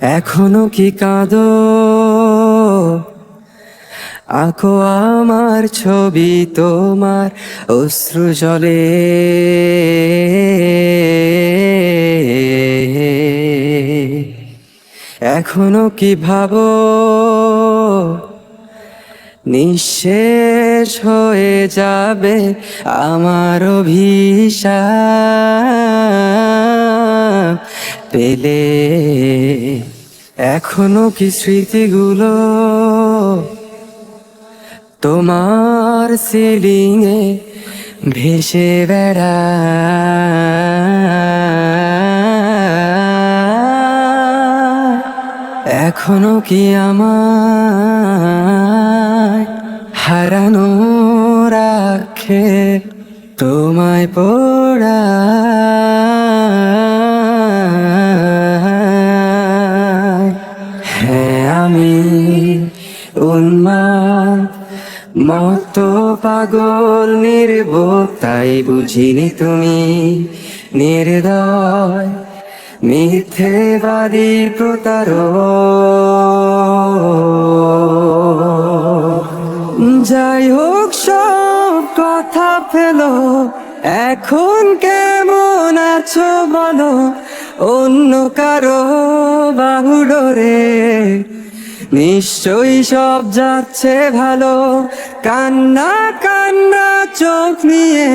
এখনও কি কাঁদো? আঁকো আমার ছবি তোমার অশ্রু জলে। এখনও কি ভাবো? নিঃশেষ হয়ে যাবে আমার অভিশাপ। পেলে এখনও কি স্মৃতিগুলো? তোমার সিলিংয়ে ভেসে বেড়া এখনও কি আমার হারানো রাখে? তোমায় পড়া উন্মাদ মতো পাগল নির্বোধ, তাই বুঝিনি তুমি নির্দয়, মিথ্যেবাদী প্রতার যাই হোক, সব কথা ফেলো, এখন কেমন আছো বলো, অন্য কারও বাহুডোরে। নিশ্চয়ই সব যাচ্ছে ভালো। কান্না কান্না, চোখ নিয়ে।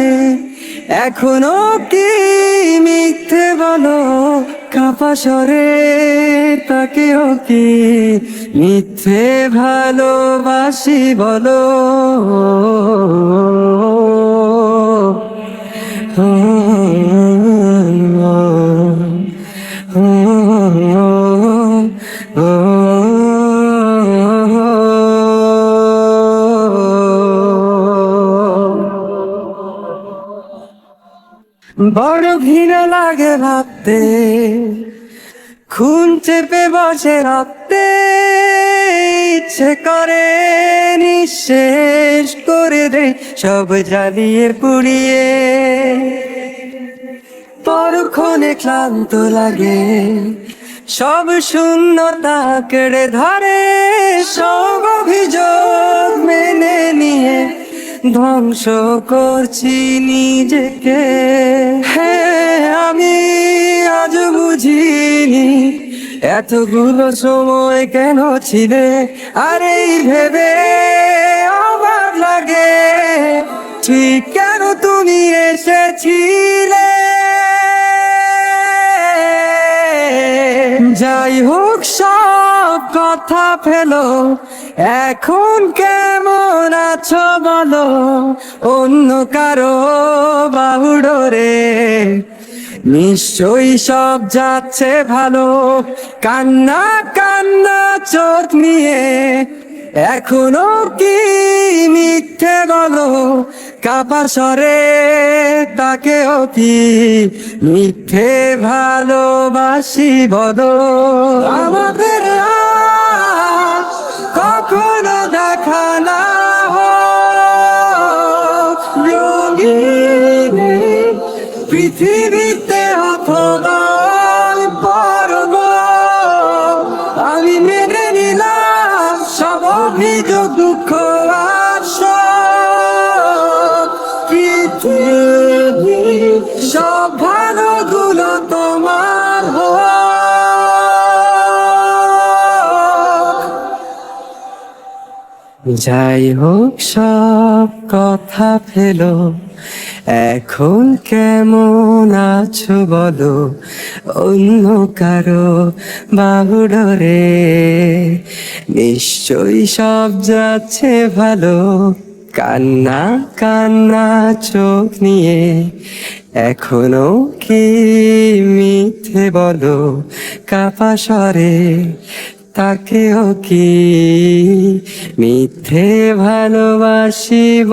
এখনও কি মিথ্যে বলো? কাপা সরে তাকেও কি মিথ্যে ভালোবাসি বলো? বড় ঘৃণা লাগে ভাবতে খুন চেপে বসে রাখতে ইচ্ছে করে নিঃশেষ করে দে সব জ্বালিয়ে পুড়িয়ে। পরক্ষণে ক্লান্ত লাগে, সব শূন্যতা কেড়ে ধরে, সব অভিযোগ মেনে নিয়ে ধ্বংস করছি নিজেকে। হ্যাঁ আমি আজ বুঝিনি এতগুলো সময় কেন ছিলে, আরে ভেবে অবাক লাগে। ঠিক কেন তুমি এসেছিলে? যাই হোক, সব কথা ফেলো। এখন কেমন আছো বলো? অন্য কারও বাহুডোরে নিশ্চয়ই সব যাচ্ছে ভালো। কান্না কান্না, চোখ নিয়ে। এখনও কি মিথ্যে বলো? কাপা সরে তাকে অতি মিথ্যে ভালোবাসি বলো? আমাদের রঙিন পৃথিবীতে অথবা পরব। আমি মেনে নিলাম সব অভিযোগ দুঃখ তোমার যাই হোক সব কথা ফেলো। এখন কেমন আছো বলো? অন্য কারও বাহুডরে। নিশ্চয়ই সব যাচ্ছে ভালো। কান্না কান্না চোখ নিয়ে। এখনও কি মিথ্যে বলো? কাপা স্বরে। তাকেও কি মিথ্যে ভালোবাসিব